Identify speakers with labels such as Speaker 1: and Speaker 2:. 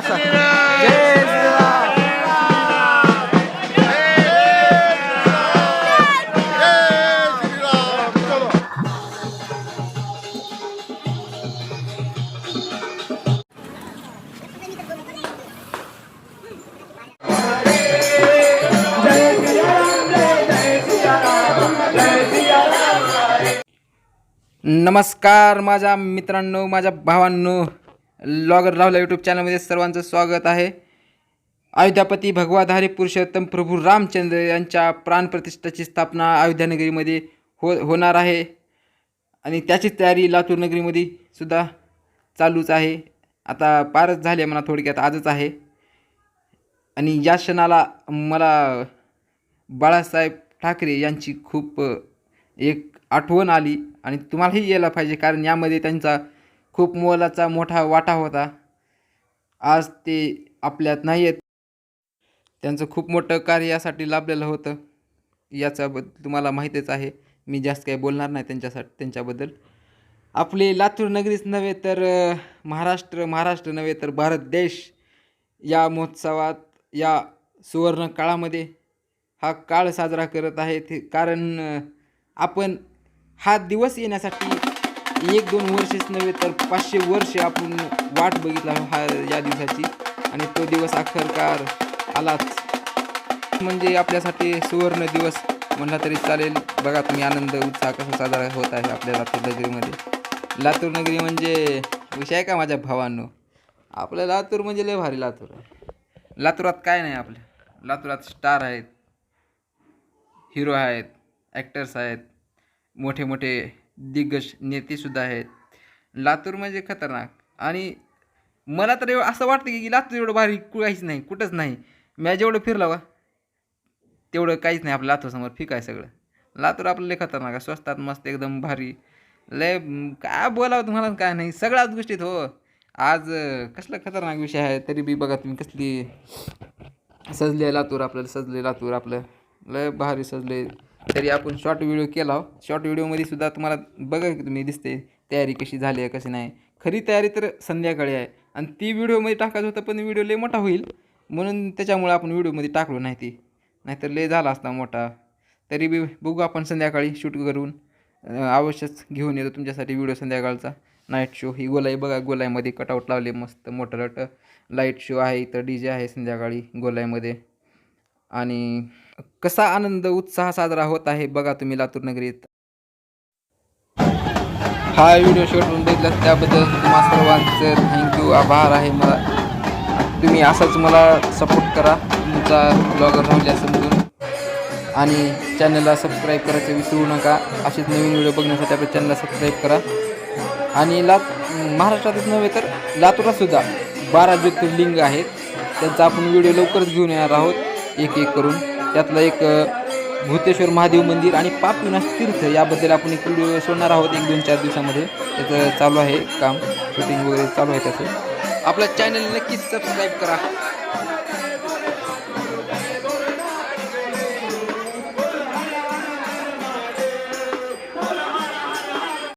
Speaker 1: असा. जय श्रीराम नमस्कार माझ्या मित्रांनो माझ्या भावांनो. लॉगर राहुल यूट्यूब चॅनलमध्ये सर्वांचं स्वागत आहे. अयोध्यापती भगवाधारी पुरुषोत्तम प्रभू रामचंद्र यांच्या प्राणप्रतिष्ठाची स्थापना अयोध्यानगरीमध्ये हो होणार आहे. आणि त्याची तयारी लातूर नगरीमध्ये सुद्धा चालूच आहे. आता पारच झाले मला म्हणा थोडक्यात आजच आहे. आणि या क्षणाला मला बाळासाहेब ठाकरे यांची खूप एक आठवण आली. आणि तुम्हालाही यायला पाहिजे कारण यामध्ये त्यांचा खूप मोलाचा मोठा वाटा होता. आज ते आपल्यात नाही आहेत त्यांचं खूप मोठं कार्य यासाठी लाभलेलं होतं. याच्याबद्दल तुम्हाला माहीतच आहे. मी जास्त काही बोलणार नाही त्यांच्यासाठी त्यांच्याबद्दल. आपले लातूर नगरीच नव्हे तर महाराष्ट्र महाराष्ट्र नव्हे तर भारत देश या महोत्सवात या सुवर्ण काळामध्ये हा काळ साजरा करत आहे ते कारण आपण हा दिवस येण्यासाठी एक दोन वर्षच नव्हे तर पाचशे वर्ष आपण वाट बघितला हा या दिवसाची. आणि तो दिवस अखरकार आलाच. म्हणजे आपल्यासाठी सुवर्ण दिवस म्हणला तरी चालेल. बघा तुम्ही आनंद उत्साह कसा साजरा होत आहे आपल्या लातूर नगरीमध्ये. लातूर नगरी म्हणजे विषय आहे का माझ्या भावांनो? आपलं लातूर म्हणजे लय भारी लातूर आहे. लातूरात काय नाही आपल्या लातूरात स्टार आहेत हिरो आहेत ॲक्टर्स आहेत मोठे मोठे दिग्गज नेतेसुद्धा आहेत. लातूर म्हणजे खतरनाक. आणि मला तर एवढं असं वाटतं की लातूर एवढं भारी काहीच नाही कुठंच नाही. मी जेवढं फिरला वा तेवढं काहीच नाही आपलं लातूरसमोर फिक आहे सगळं. लातूर आपलं लय खतरनाक आहे स्वस्तात मस्त एकदम भारी. लय काय बोलावं तुम्हाला काय नाही सगळ्याच गोष्टीत हो. आज कसला खतरनाक विषय आहे तरी बी बघा तुम्ही कसली सजले लातूर आपल्याला सजले लातूर आपलं. लय भारी सजले तरी आपण शॉर्ट व्हिडिओ केला हो. शॉर्ट व्हिडिओमध्ये सुद्धा तुम्हाला बघा की तुम्ही दिसते तयारी कशी झाली आहे कशी नाही. खरी तयारी तर संध्याकाळी आहे. आणि ती व्हिडिओमध्ये टाकायचं होतं पण व्हिडिओ लय मोठा होईल. म्हणून त्याच्यामुळे आपण व्हिडिओमध्ये टाकलो नाही ती. नाहीतर लय झाला असता मोठा. तरी बी बघू आपण संध्याकाळी शूट करून. अवश्यच घेऊन येतो तुमच्यासाठी व्हिडिओ संध्याकाळचा. नाईट शो ही गोलाई बघा गोलाईमध्ये कटआउट लावले मस्त मोठं रट. लाइट शो आहे इथं डी जे आहे संध्याकाळी गोलाईमध्ये. आणि कसा आनंद उत्साह साजरा होत आहे बघा तुम्ही लातूर नगरीत. हा व्हिडिओ शूट करून बघितला त्याबद्दल तुम्हा सर्वांचं थँक्यू आभार आहे मला. तुम्ही असाच मला सपोर्ट करा तुमचा ब्लॉगर राहुल्या समजून. आणि चॅनलला सबस्क्राईब करायचं विसरू नका असेच नवीन व्हिडिओ बघण्यासाठी आपल्या चॅनलला सबस्क्राईब करा. आणि लात महाराष्ट्रातच नव्हे तर लातूरातसुद्धा बारा ज्योतिर्लिंग आहेत त्यांचा आपण व्हिडिओ लवकरच घेऊन येणार आहोत एक एक करून. त्यातलं एक भूतेश्वर महादेव मंदिर आणि पापविनाश तीर्थ याबद्दल आपण एक व्हिडिओ सोडणार आहोत एक दोन चार दिवसामध्ये. त्याचं चालू आहे काम शूटिंग वगैरे चालू आहे त्याचं. आपलं चॅनल नक्कीच सबस्क्राईब करा.